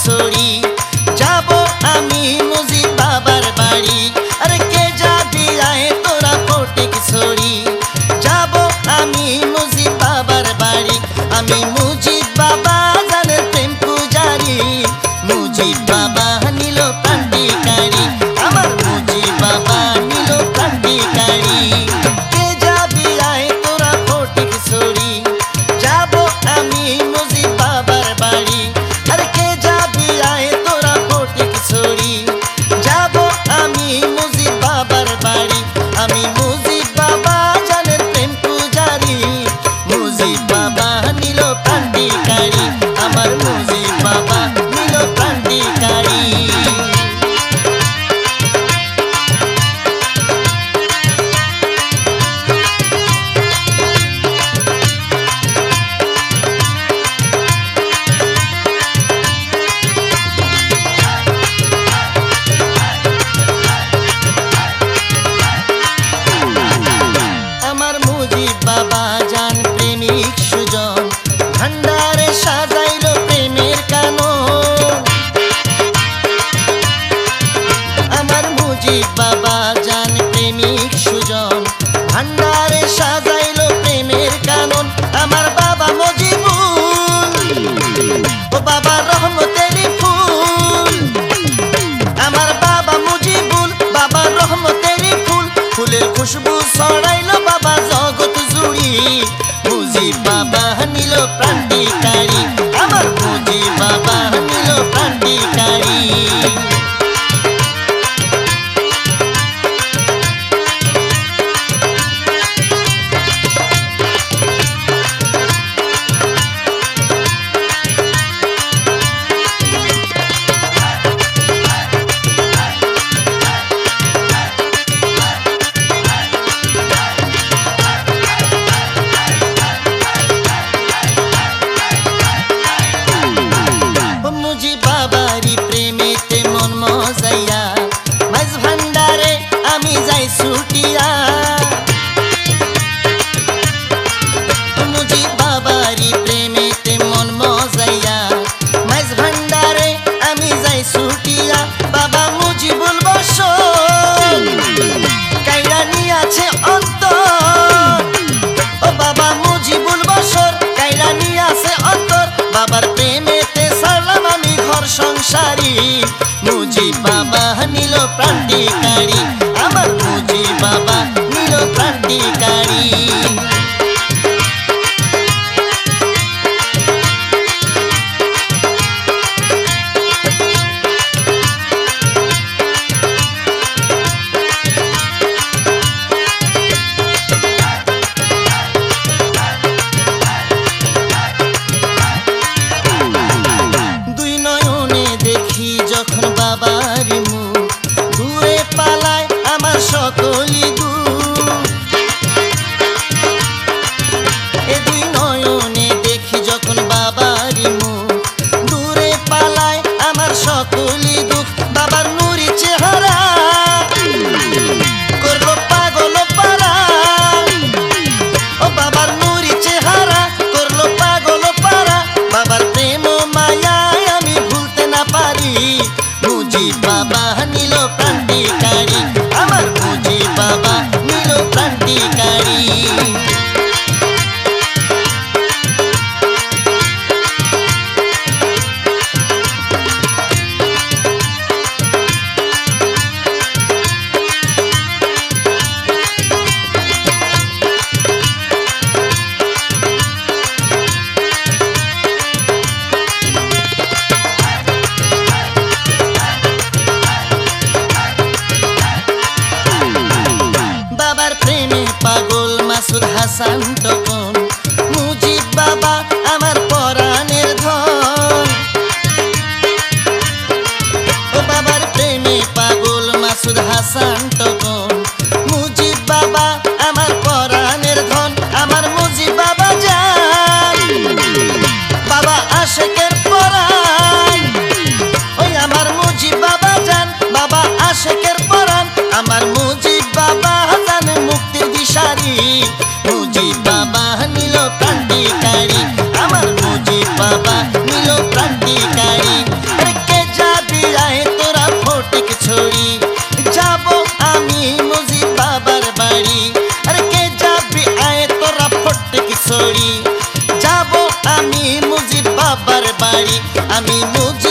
sorry মালিক বাবা জান প্রেমিক সুজন। ভান্ডারে সাজাইলো প্রেমের কানন। আমার বাবা মজিবুল। ও বাবা রহমতে গেছে অন্তর। ও বাবা মুজিবুল বসর কাইরানি আছে অন্তর। বাবার প্রেমেতে সারলাম আমি ঘর সংসারী। মুজি বাবা নীল প্রান্তিকারী, আমার মুজি বাবা নীল প্রান্তিকারী। santo. আমি মুজ